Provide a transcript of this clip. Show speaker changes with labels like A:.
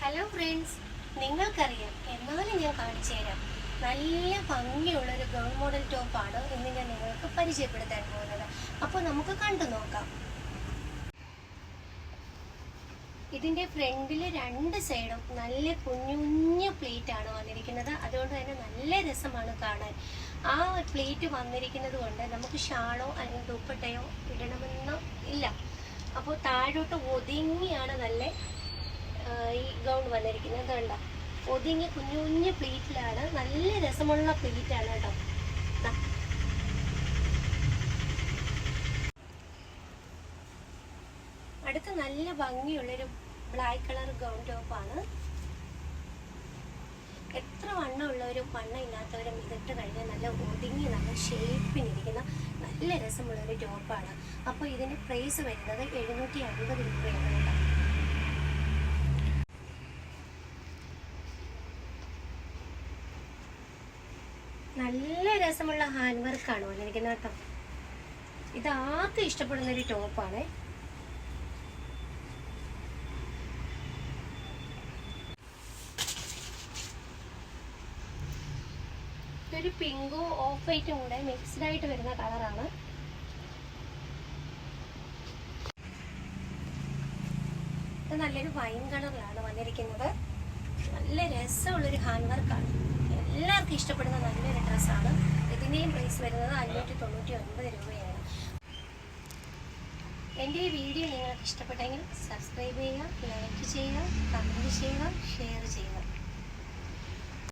A: Hello friends നിങ്ങൾക്കറിയാം എന്നാലും ഞാൻ കാണിച്ചു തരാം. നല്ല ഭംഗിയുള്ളൊരു ഗൗൺ മോഡൽ ടോപ്പാണ് ഇന്ന് ഞാൻ നിങ്ങൾക്ക് പരിചയപ്പെടുത്താൻ പോകുന്നത്. അപ്പോൾ നമുക്ക് കണ്ടു നോക്കാം. ഇതിന്റെ ഫ്രണ്ടിൽ രണ്ട് സൈഡും നല്ല കുഞ്ഞു കുഞ്ഞു പ്ലേറ്റ് ആണ് വന്നിരിക്കുന്നത്. അതുകൊണ്ട് തന്നെ നല്ല രസമാണ് കാണാൻ. ആ പ്ലേറ്റ് വന്നിരിക്കുന്നത് കൊണ്ട് നമുക്ക് ഷാളോ അല്ലെങ്കിൽ ദുപ്പട്ടയോ ഇടണമെന്നോ ഇല്ല. അപ്പോൾ താഴോട്ട് ഒതുങ്ങിയാണ് നല്ല ഗൗൺ വന്നിരിക്കുന്നത്. കണ്ട? ഒതുങ്ങി കുഞ്ഞു കുഞ്ഞു പ്ലീറ്റിലാണ്. നല്ല രസമുള്ള പ്ലീറ്റാണ് കേട്ടോ. അടുത്ത നല്ല ഭംഗിയുള്ളൊരു ബ്ലാക്ക് കളർ ഗൗൺ ടോപ്പാണ് എത്ര വണ്ണമുള്ളവരും വണ്ണം ഇല്ലാത്തവരും ഇതിട്ട് കഴിഞ്ഞാൽ നല്ല ഒതുങ്ങി നല്ല ഷേപ്പിനിരിക്കുന്ന നല്ല രസമുള്ളൊരു ടോപ്പാണ് അപ്പോൾ ഇതിന്റെ പ്രൈസ് വരുന്നത് എഴുന്നൂറ്റി അൻപത് രൂപയാണ് കേട്ടോ നല്ല രസമുള്ള ഹാൻഡ് വർക്കാണ് വന്നിരിക്കുന്നത് കേട്ടോ. ഇത് ആർക്കും ഇഷ്ടപ്പെടുന്ന ഒരു ടോപ്പാണ് ഇതൊരു പിങ്കും ഓഫ് വൈറ്റും കൂടെ മിക്സ്ഡ് ആയിട്ട് വരുന്ന കളറാണ് ഇത് നല്ലൊരു വൈൻ കളറിലാണ് വന്നിരിക്കുന്നത്. നല്ല രസമുള്ളൊരു ഹാൻഡ് വർക്കാണ് എല്ലാവർക്കും ഇഷ്ടപ്പെടുന്ന നല്ലൊരു ഇതിന്റെയും പ്രൈസ് വരുന്നത് അഞ്ഞൂറ്റി തൊണ്ണൂറ്റി ഒൻപത് രൂപയാണ്. എന്റെ ഈ വീഡിയോ നിങ്ങൾക്ക് ഇഷ്ടപ്പെട്ടെങ്കിൽ സബ്സ്ക്രൈബ് ചെയ്യുക ലൈക്ക് ചെയ്യുക കമന്റ് ചെയ്യുക ഷെയർ